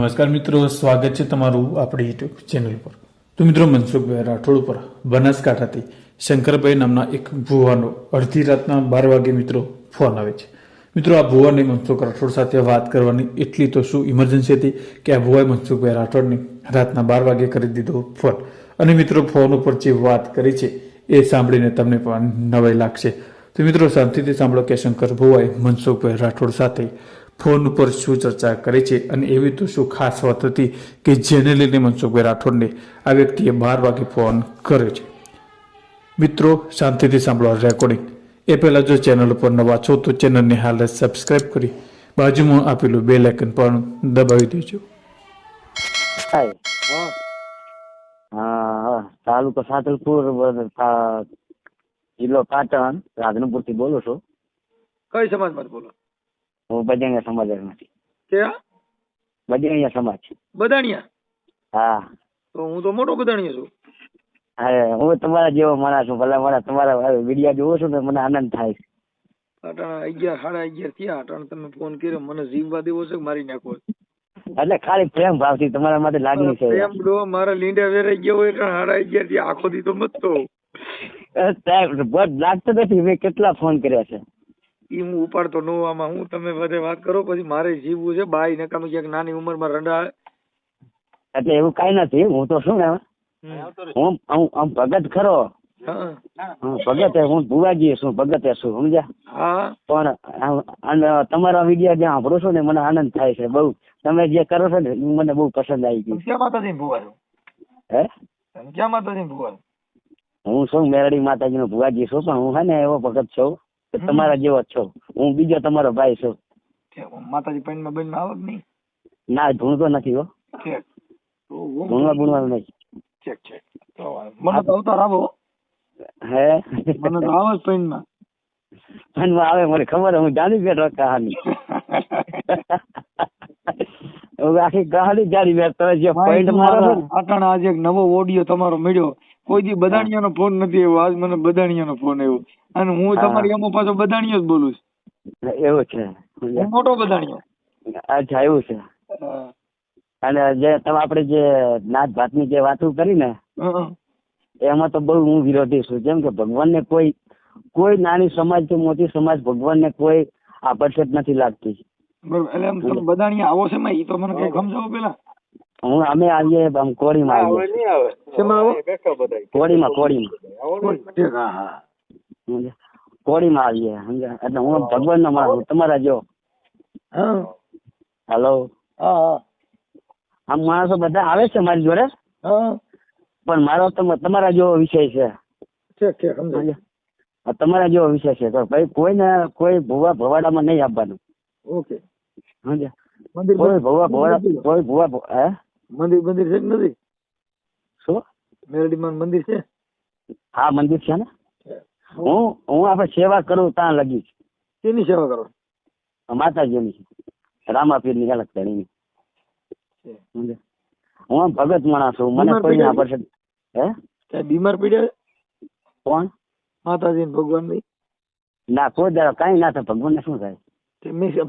નમસ્કાર મિત્રો, સ્વાગત છે તમારું આપણી યુટ્યુબ ચેનલ પર. તો મિત્રો, મનસુખભાઈ રાઠોડ ઉપર બનાસકાંઠાથી શંકરભાઈ નામના એક ભુવાનો અડધી રાતના બાર વાગે મિત્રો ફોન આવે છે. મિત્રો, આ ભુવાને મનસુખ રાઠોડ સાથે વાત કરવાની એટલી તો શું ઇમરજન્સી હતી કે આ ભુવાએ મનસુખભાઈ રાઠોડને રાતના બાર વાગે કરી દીધો ફોન અને મિત્રો ફોન ઉપર જે વાત કરી છે એ સાંભળીને તમને પણ નવાઈ લાગશે. તો મિત્રો, શાંતિથી સાંભળો કે શંકર ભુવાએ મનસુખભાઈ રાઠોડ સાથે ફોન ઉપર શું ચર્ચા કરી છે અને એવી તો શું ખાસ વાત હતી કે જેને લઈને મનસુખભાઈ રાઠોડને આ વ્યક્તિએ બાર વાગે ફોન કર્યો છે. મિત્રો શાંતિથી સાંભળો રેકોર્ડિંગ એ પહેલાં જો ચેનલ ઉપર નવા છો તો ચેનલને હાલ સબસ્ક્રાઈબ સબસ્ક્રાઇબ કરી બાજુમાં આપેલું બે આઇકન પણ દબાવી દેજો. થાય હા હા. તાલુકો સાતલપુર જિલ્લો પાટણ રાધનપુરથી બોલો છો. કઈ સમાજમાં બોલો? હું બજંગા સમાજમાંથી ક્યાં બજંગા સમાજ. બદાણિયા હા. તો હું તો મોટો બદાણિયો છું. અરે હું તમારા જેવો માણસ છું. ભલા મારા તમારા વિડિયા જોઉં છું ને મને આનંદ થાય. અટાણા અગિયાર સાડા અગિયાર થયા. અટાણા તમે ફોન કર્યો. મને જીવવા દેવો છે મારી નાખો એટલે ખાલી પ્રેમ ભાવથી તમારા માટે લાગણી છે. પ્રેમ ડો મારા લીંડા વેરાઈ ગયો હોય એટલે સાડા અગિયારથી આખો દી તો મતતો સાહેબ, બસ લાગતો નથી. મેં કેટલા ફોન કર્યા છે? ઈ હું ઉપાડતો નો આમાં હું તમે બધે વાત કરો પછી મારે જીવવું છે બાઈ નકામી ક્યાંક નાની ઉંમરમાં રંડા એટલે એવું કઈ નથી હું તો શું ને હું હું હું ભગત ખરો. ભગત હું ભુવાજી છું ભગત છું સમજ્યા? પણ તમારા વીડિયો જ્યાં સાંભળું છું ને મને આનંદ થાય છે બહુ. તમે જે કરો છો ને મને બહુ પસંદ આવી ગયું. ક્યાં માતાજી ભુવા હે? ક્યાં માતાજી ભુવા હું છું મેરડી માતાજી નો ભુવાજી છું પણ હું હે ને એવો ભગત છું. તમારા જેવો છો. હું બીજો તમારો ભાઈ છું. માતાજી માતાજી પૈનમાં બેન આવક નહીં? ના ભૂણતો નથી હો. ભૂણવા ગુણવાનું નહીં. ચેક ચેક મને તો અવતાર આવો. હે? મને તો આવો માં પૈનમાં માં આવે મને ખબર હે, જાણી બેઠો કહાની. આખી ગાડી જાણી બેઠો તમે જે પોઈન્ટ મારો અટણ આજે એક નવો ઓડિયો તમારો મળ્યો. કોઈ દી બદાણિયાનો ફોન નથી આવ્યો. આજ મને બદાણિયાનો ફોન આવ્યો. અને હું તમારી અમો પાછો બદાણિયો જ બોલું એવું છે. હું મોટો બદાણિયો અચ્છા એવું છે. અને જે તમે આપણે જે નાત ભાતની જે વાતો કરી ને એમાં તો બહુ હું વિરોધી છું. જેમ કે ભગવાનને કોઈ કોઈ નાની સમાજ કે મોટી સમાજ ભગવાનને કોઈ આકર્ષક નથી લાગતી. એટલે એમ તમે બદાણિયા આવો છે માં તો મને કઈ સમજાવો પેલા. હું અમે આવીએ આમ કોળીમાં આવીએ. કોળીમાં આવો કોળીમાં આવીએ સમજ્યા? એટલે હું ભગવાન નો મારું તમારા જો. હાલો આમ માણસો બધા આવે છે મારી જોડે? પણ મારો તમારા જેવો વિષય છે. તમારા જેવો વિષય છે. ભાઈ કોઈને કોઈ ભૂવા ભવાડામાં નહીં આપવાનું ઓકે. સમજ્યા? કોઈ ભૂવા ભવાડા કોઈ ભૂવા હે? મંદિર મંદિર છે નથી? શું? મેરડીમાં મંદિર છે? હા મંદિર છે ને? હું હું આપણે સેવા કરું ત્યાં લગી તેની સેવા કરો? માતાજીની. રામાપીરની અલગ. સમજ્યા? હું ભગત માણસ છું. મને કોઈ ના પડશે હે? બીમાર પડ્યા? કોણ? માતાજી ને ભગવાનની ના કોઈ દાડો કાંઈ ના થાય. ભગવાનને શું થાય?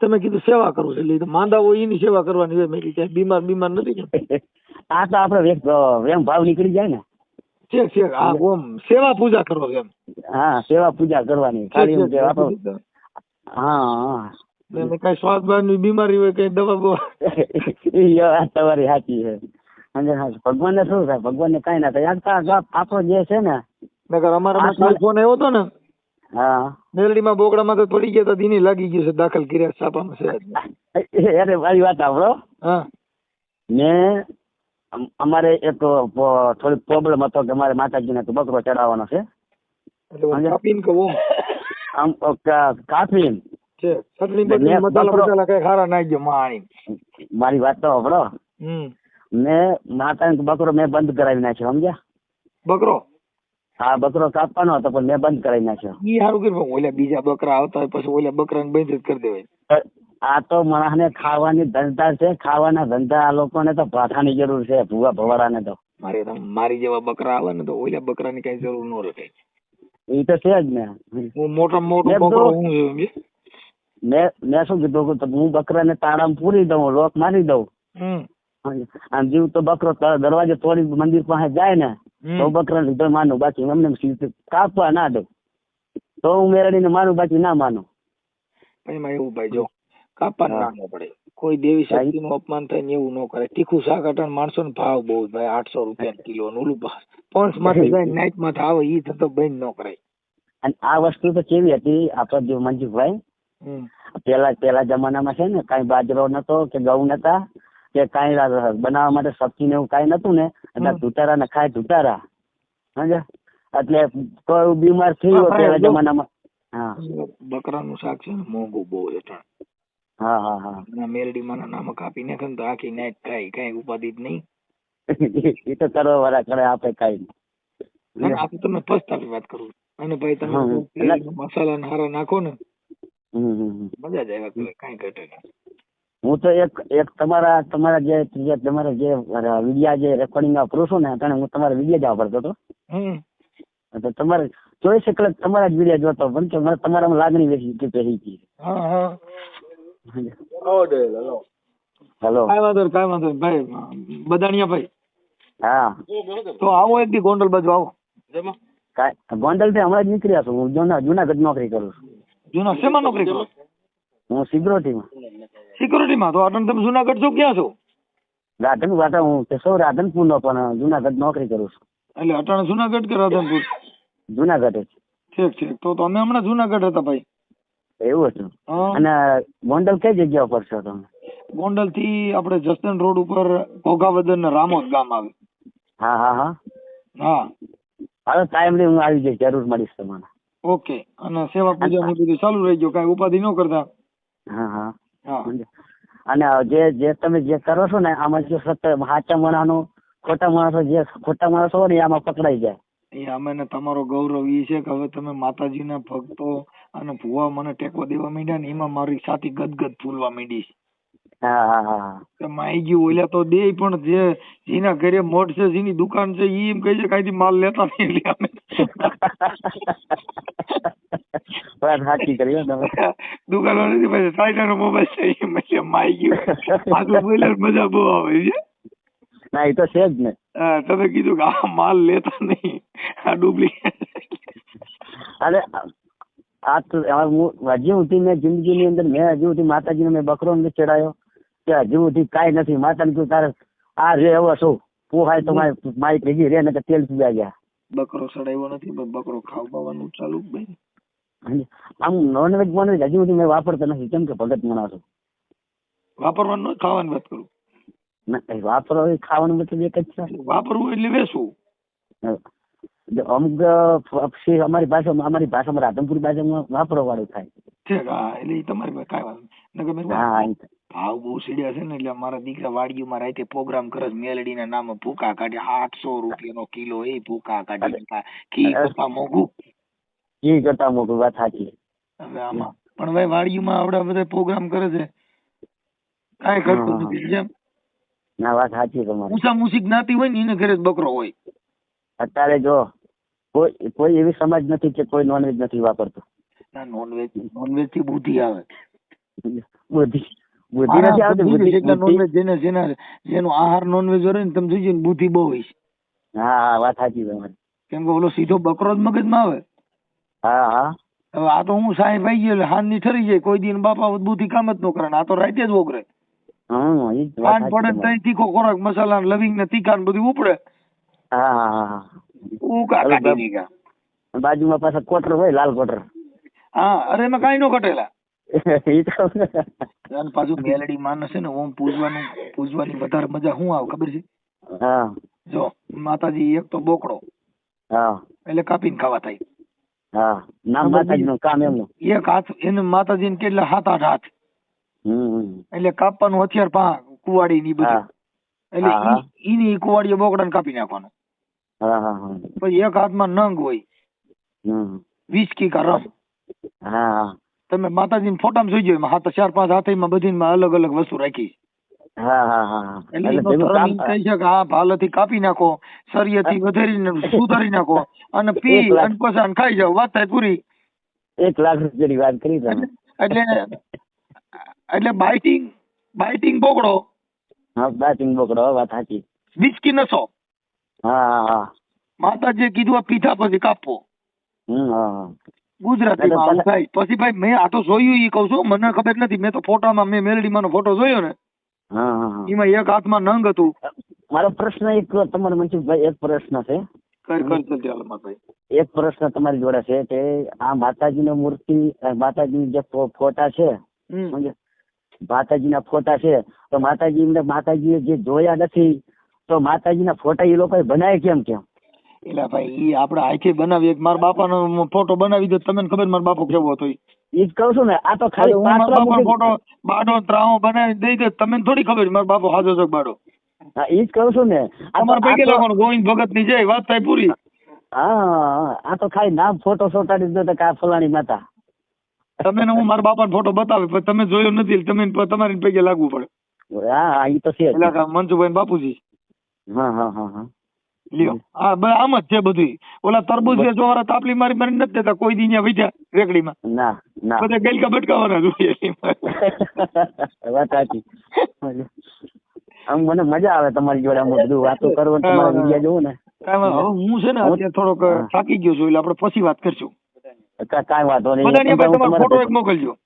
તમે કીધું સેવા કરું એટલે તો માંદા હોય એની સેવા કરવાની હોય. મેં બીમાર બીમાર નથી આ તો આપડે વેમ ભાવ નીકળી જાય ને. ઓમ સેવા પૂજા કરો એમ હા સેવા પૂજા કરવાની ખાલી કે આપણો હા કઈ શ્વાસની બીમારી હોય કઈ દવા બવા તમારી સાચી છે ભગવાન ને શું થાય ભગવાન ને કઈ ના થાય આપણો જે છે ને નગર અમારા કાલ ફોન આવ્યો હતો ને હા મેલડીમાં બોકડામાં તો પડી ગયા તો એની લાગી ગયું છે દાખલ કર્યા છાપામાં છે અરે મારી વાત સાંભળો હા મેં અમારે એક પ- થોડી પ્રોબ્લેમ હતો કે મારે માતાજીને તો બકરો ચડાવવાનો છે? કાપીને કે ઓમ? આમ કાપીને. મારી વાત તો હમ. મેં માતા બકરો મેં બંધ કરાવી નાખ્યો સમજ્યા? બકરો? હા બકરો કાપવાનો હતો પણ મેં બંધ કરાવી નાખ્યો. ઈ સારું કર્યું ઓલા બીજા બકરા આવતા હોય પછી ઓલા બકરાને બંધ જ કરી દેવાય. આ તો માણસને ખાવાની ધંધા છે ખાવાના ધંધા આ લોકોને તો પાઠાની જરૂર છે ભૂવા ભવાડાને તો. મારે મારી જેવા બકરા આવે ને તો ઓલા બકરાની કઈ જરૂર ન રહે. એ તો છે જ ને. હું મોટો મોટો બકરો હું મેં મેં શું કીધું કે હું બકરાને તાળામાં પૂરી દઉં લોક મારી દઉં. આમ જીવ તો બકરો દરવાજે તોડી મંદિર પાસે જાય ને તો બકરા લીધો માનું બાકી એમ કાપવા ના દઉં. તો હું મેરડીને માનું બાકી ના માનું. એમાં એવું ભાઈ જો કાપા. ના ન પડે કોઈ દેવી શક્તિ નું અપમાન થાય ને એવું ન કરે. તીખું શાક અટાણ માણસો ને ભાવ બહુ ભાઈ આઠસો રૂપિયા કિલો ને ઓલું પોન્સમાંથી જાય નાઈટમાંથી આવે ઈ થતો બંધ ન કરાય. અને આ વસ્તુ તો કેવી હતી? આપડે જો મંજીભાઈ પેલા પેલા જમાનામાં છે ને કઈ બાજરો નતો કે ઘઉં નતા કે કઈ બનાવવા માટે સબ્જી ને એવું કઈ નતું ને એટલે. ધુતારા ને ખાય ધુતારા. સમજ્યા? એટલે કોઈ બીમાર થઈ હા, ગયો પેલા. જમાનામાં. હા. બકરાનું શાક છે ને મોંઘું બહુ અટાણ હા હા હા. અને મેરડી માના નામ કાપી નાખે ને તો આખી નાઈટ કાઈ કઈ ઉપાધિ જ નહીં. એ તો કરવા વાળા કરે આપે કાંઈ અને આ તો તમે પસ્તાવી વાત કરું અને ભાઈ તમે મસાલા ને હારા નાખો ને. મજા જ આવ્યા કરે કાંઈ ઘટે હું તો એક એક તમારા તમારા જે જે તમારા જે વિડિયા જે રેકોર્ડિંગ વાપરું છું ને તને હું તમારા વિડિયા જ વાપરતો હતો. તો તમારે ચોવીસ કલાક તમારા જ વિડિયા જોતો પણ તમારામાં લાગણી વેચી કે પહેરી ગઈ હલો. હેલો. કાંઈ વાંધો નહીં, કાંઈ વાંધો નહીં, ભાઈ બદાણિયા ભાઈ. હા. તો આવો એક દી ગોંડલ બાજુ આવો. કાંઈ ગોંડલથી હમણાં જ નીકળ્યા છું. હું જૂના જુનાગઢ નોકરી કરું છું. જૂના શેમાં નોકરી કરો? હું સિક્યોરિટીમાં. સિક્યુરિટીમાં? તો અટણ તમે જુનાગઢ છો ક્યાં છો? રાધન વાટા હું તે સૌ રાધનપુર નો પણ જુનાગઢ નોકરી કરું છું. એટલે અટાણે જુનાગઢ કે રાધનપુર? જુનાગઢ. ઠીક ઠીક. તો તો અમે હમણાં જુનાગઢ હતા ભાઈ. એવું હતું. અને ગોંડલ કઈ જગ્યા ઉપર છો તમે? ગોંડલથી આપણે જસદણ રોડ ઉપર ઘોઘાવદન રામોદ ગામ આવે. હા હા હા. હા. હવે ટાઈમલી હું આવી જઈશ. જરૂર મળીશ તમને ઓકે. અને સેવા પૂજા ને બધું ચાલુ રહી ગયું. કાંઈ ઉપાધિ ન કરતા. હા હા. હા. અને જે જે તમે જે કરો છો ને આમાં જો સત્ય સાચા માણસો ખોટા માણસો જે ખોટા માણસો હોય ને આમાં પકડાઈ જાય. એ અમે તમારો ગૌરવ એ છે કે હવે તમે માતાજીના ભક્તો અને ભુવા મને ટેકો દેવા માંડ્યા ને એમાં મારી છાતી ગદગદ ફૂલવા માંડી કે માઈ ગયું ઓલા તો દે પણ જે જેના ઘરે મોઢ છે જેની દુકાન છે એ એમ કહે છે કાંઈથી માલ લેતા નહીં એટલે અમે. વાત સાચી કરી તમે. દુકાન વાળા પછી સાઈડા નો મોબાઈલ છે એમ એટલે માઈ ગયું. આટલું બોલ્યા મજા બહુ આવે છે ના એ તો છે જ ને. તમે કીધું કે આ માલ લેતા નહીં. આ ડુપ્લિકેટ અરે આ તો હું હજી સુધી મેં જિંદગીની અંદર મેં હજી સુધી માતાજીને મેં બકરો નથી ચડાયો કે હજી સુધી કાંઈ નથી. માતાને કહ્યું તારે આ રે એવો શું પોહાય તો મારી ભેગી રે ને તેલ પીવા ગયા. બકરો ચડાવ્યો નથી પણ બકરો ખાવાનું ચાલુ ભાઈ આમ નોનવેજ મને હજી સુધી મેં વાપરતો નથી. કેમ કે ભગત માણસ છું. વાપરવાનું ખાવાની વાત કરું. ના, વાપરો ખાવાનું મતલબ એક જ છે. વાપરવું એટલે વેચવું. જો અમુક પક્ષી અમારી ભાષામાં અમારી ભાષામાં રાધનપુર ભાષામાં વાપરવા વાળું થાય. ઠીક હા એટલે તમારી કાંઈ વાત નહીં. હા ભાવ બહુ સીડ્યા છે ને એટલે અમારા દીકરા વાડીઓમાં રાતે પ્રોગ્રામ કરે છે મેલડીના નામે ભૂકા કાઢે આઠસો રૂપિયાનો કિલો એ ભૂકા કાઢી કી કરતા મોઘું. કી કરતા મોઘું વાત સાચી. હવે આમાં. પણ ભાઈ વાડીઓમાં આવડા બધા પ્રોગ્રામ કરે છે. કાંઈ કરતું. નથી જેમ ના વાત સાચી તમારી. ઊંચા મૂસી જ્ઞાતિ હોય ને એને ઘરે બકરો હોય. અત્યારે જો કોઈ કોઈ એવી સમાજ નથી કે કોઈ નોનવેજ નથી વાપરતું. ના નોનવેજ નોનવેજથી બુદ્ધિ આવે. બુદ્ધિ બુદ્ધિ નથી આવતી બુદ્ધિ નોનવેજ જેને જેના જેનો આહાર નોનવેજ હોય ને તમે જોજો ને બુદ્ધિ બહુ હોય છે. હા હા વાત સાચી તમારી. કેમ કે ઓલો સીધો બકરો જ મગજમાં આવે. હા હા. હવે આ તો હું સાહેબ આવી ગયો એટલે હાનની ઠરી જાય. કોઈ દિન બાપા બુદ્ધિ કામ જ ન કરે ને આ તો રાતે જ ઓગરે સાચી પડે ને તઈ તીખો ખોરાક મસાલા લવિંગ ને તીખા ને બધું ઉપડે. હા. ઉકા કાઢી બાપ. બાજુમાં પાછા કોટર હોય લાલ કોટર હા અરે એમાં કાંઈ નો કટેલા ઈ તો અને પાછું મેલડી માનસ છે ને ઓમ પૂજવાનું પૂજવાની વધારે મજા શું આવે ખબર છે? હા. જો માતાજી એક તો બોકડો. હા. એટલે કાપીને ખાવા થાય. હા. નામ માતાજી નું કામ એમનું. એક હાથ એને માતાજી ને કેટલા હાથ આઠ હાથ. એટલે કાપવાનું હથિયાર પા કુવાડી ની બધું. એટલે એની કુવાડીએ બોકડા ને કાપી નાખવાનું. હા હા હા. પછી એક હાથમાં નંગ હોય હમ. વિસ્કી કા રમ હા હા. તમે માતાજીના ફોટામાં જોઈ એમાં હાથ ચાર પાંચ હાથમાં બધીમાં અલગ અલગ વસ્તુ રાખી. હા હા હા હા. એટલે છે કે આ ભાલાથી કાપી નાખો સરિયેથી વધારી સુધારી નાખો અને પી એક લાખ. અને પછી આને ખાઈ જાવ વાત થાય પૂરી. એક લાખ રૂપિયાની વાત કરી તમે. એટલે એટલે બાઇટિંગ બાઇટિંગ બોકડો હા દાંતીન બોકડો વાત સાચી. વિસ્કી નસો. હા હા માતાજી કીધું આ પીઠા પછી કાપો. ગુજરાતી થાય. પછી ભાઈ મેં આ તો જોયું ઈ કહું છું મને ખબર નથી મેં તો ફોટામાં મેં મેલડીમાં ફોટો જોયો ને. એમાં એક હાથમાં નંગ હતું. મારો પ્રશ્ન એક તમારે મનસુખભાઈ એક પ્રશ્ન છે. એક પ્રશ્ન તમારી જોડે છે કે આ માતાજીની મૂર્તિ માતાજી માતાજીની જે ફોટા છે. સમજ્યા? માતાજીના ફોટા છે. તો માતાજી માતાજીએ જે જોયા નથી તો માતાજીના ફોટા એ લોકો બનાવે કેમ કેમ? એટલે ભાઈ એ આપણે આખી બનાવી એક મારા બાપાનો ફોટો બનાવી દો તમને ખબર મારા બાપો કેવો હતો ઈ. જ કહું છું ને આ તો ખાલી બાપાનો ફોટો બાડો ત્રાવો બનાવી દઈ દે તમને થોડી ખબર મારા બાપો હાજો છે બાડો હા ઈ જ કહું છું ને અમારા પૈકી તો- ગોવિંદ ભગતની જય વાત થાય પૂરી. હા આ તો ખાલી નામ ફોટો સોટાડી દો તો કા ફલાણી માતા. તમે ને હું મારા બાપાનો ફોટો બતાવે પણ તમે જોયો નથી તમે તમારી પૈકી લાગવું પડે. હા એ ઈ તો છે ને બાપુજી. હા હા હા હા. લ્યો. બસ આમ જ છે બધું. ઓલા વેચવા વાળા તાપલી મારી મારી નથી દેતા કોઈ દી ત્યાં રેકડીમાં. ના ના. બધા ગેલકા બટકાવાના જોઈએ વાત સાચી. આમ મને મજા આવે તમારી જોડે આમ બધું વાતો કરવું તમારા વીડિયો ને. હું છે ને અત્યારે થોડોક થાકી ગયો છું એટલે આપણે પછી વાત કરશું. કા- કાંઈ વાંધો નહીં. ફોટો એક મોકલજો.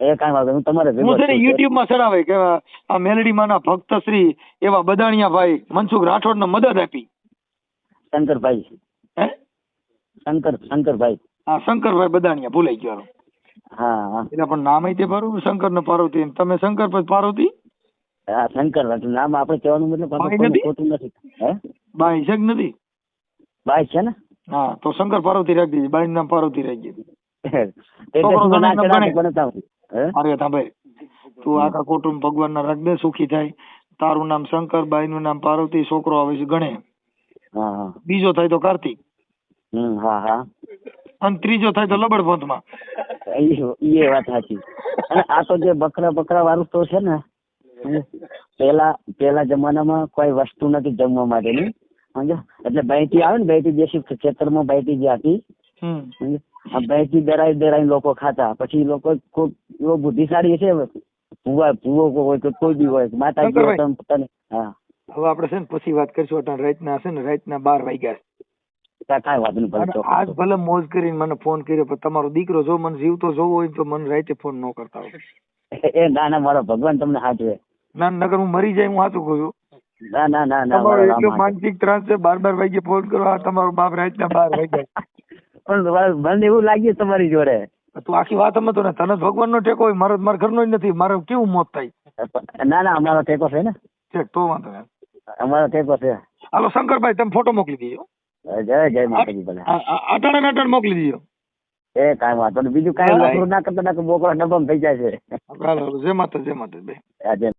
એ કાંઈ વાંધો હું તમારે હું છે ને જ છું. યુટ્યુબમાં ચડાવે કે આ મેલડીમાંના ભક્ત શ્રી એવા બદાણિયા ભાઈ મનસુખ રાઠોડ ને મદદ આપી. શંકરભાઈ. હે? શંકર શંકરભાઈ. હા શંકરભાઈ બદાણિયા ભૂલાઈ ગયો હા એટલે પણ નામ તે પારું શંકર ને પાર્વતી તમે શંકર પછી પાર્વતી? હા શંકર નામ આપણે કહેવાનું મતલબ? ખોટું નથી. હે? બાઈ છે કે નથી? બાઈ છે ને? હા તો શંકર પાર્વતી રાખી દીધી બાઈ નામ પાર્વતી રાખી દીધું. અરે તું આખા કુટુંબ ભગવાન ના રાખ દે સુખી થાય. તારું નામ શંકર બાઈ નું નામ પાર્વતી છોકરો આવે છે ગણે બીજો થાય તો કાર્તિક. હા હા. અને ત્રીજો થાય તો લબડ ઈ એ વાત સાચી. અને આ તો જે બકરા બકરા વાળું તો છે ને પેલા પેલા જમાનામાં કોઈ વસ્તુ નથી જમવા માટેની. સમજો એટલે બાઈટી આવે ને બાયટી દેશી ખેતરમાં બાઈટી જે હતી? આ દરાઈ દરાઈ લોકો ખાતા. પછી લોકો કોક એવો બુદ્ધિશાળી છે ભૂવા ભૂવો હોય કે કોઈ બી હોય. માતાજી. પોતાને હા. હવે આપણે છે ને પછી વાત કરીશું અટાણ. રાતના છે ને રાતના બાર વાગ્યા કાંઈ નહીં આજ ભલે મોજ કરીને મને ફોન કર્યો પણ તમારો દીકરો જો મને જીવતો જોવો હોય તો મને રાતે ફોન ન કરતા હોય. એ ના ના મારો ભગવાન તમને સાચવે. ના નગર હું મરી જાય હું સાચું કહું છું. ના ના ના ના તમારો મારો એટલો માનસિક ત્રાસ છે બાર બાર વાગે ફોન કરો આ તમારો બાપ રાતના બાર વાગ્યા પણ મને એવું લાગ્યું તમારી જોડે. તું આખી વાત સમજતો ને. તને ભગવાન નો ટેકો હોય મારો મારા ઘરનો જ નથી. મારે કેવું મોત થાય? ના ના અમારો ટેકો છે ને. છે તો વાંધો નહીં. અમારો ટેકો છે. હાલો શંકરભાઈ તમે ફોટો મોકલી દીજો જય જય માતાજી ભલે. અટાણે ને અટાણે મોકલી દીજો એ કાંઈ વાંધો નહીં. બીજું કાંઈ ના કરતા ના બોકડા ડબ્બામાં થઈ જાય છે. હાલો જય માતા જય માતા જય